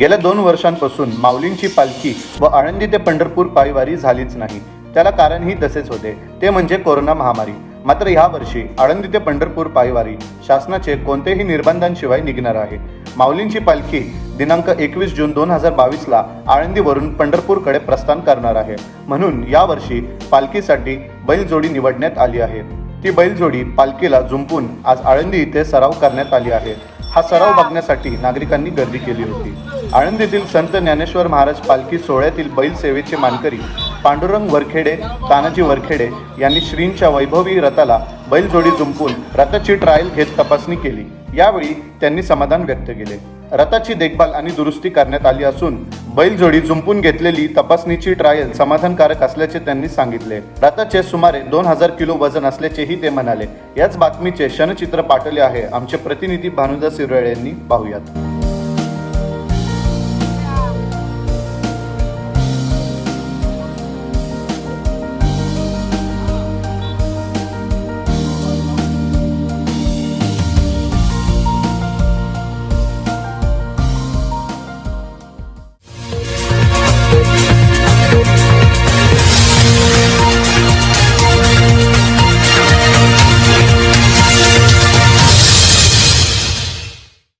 गेल्या दोन वर्षांपासून माऊलींची पालखी व आळंदी ते पंढरपूर पायवारी झालीच नाही. त्याला कारणही तसेच होते. ते म्हणजे कोरोना महामारी. मात्र यावर्षी आळंदी ते पंढरपूर पायवारी शासनाचे कोणतेही निर्बंधांशिवाय निघणार आहे. माऊलींची पालखी दिनांक एकवीस जून दोन हजार बावीसला आळंदीवरून पंढरपूरकडे प्रस्थान करणार आहे. म्हणून यावर्षी पालखीसाठी बैलजोडी निवडण्यात आली आहे. ती बैलजोडी पालखीला झुंपून आज आळंदी इथे सराव करण्यात आली आहे. हा सराव बघण्यासाठी नागरिकांनी गर्दी केली होती. आळंदीतील संत ज्ञानेश्वर महाराज पालखी सोहळ्यातील बैल सेवेचे मानकरी पांडुरंग वरखेडे तानाजी वरखेडे यांनी श्रींच्या वैभवी रथाला बैलजोडी जुंपून रथाची ट्रायल घेत तपासणी केली. यावेळी त्यांनी समाधान व्यक्त केले. रथाची देखभाल आणि दुरुस्ती करण्यात आली असून बैलजोडी जुंपून घेतलेली तपासणीची ट्रायल समाधानकारक असल्याचे त्यांनी सांगितले. रथाचे सुमारे दोन हजार किलो वजन असल्याचेही ते म्हणाले. याच बातमीचे क्षणचित्र पाठवले आहे. आमचे प्रतिनिधी भानुदास सिरवळे यांनी पाहूयात.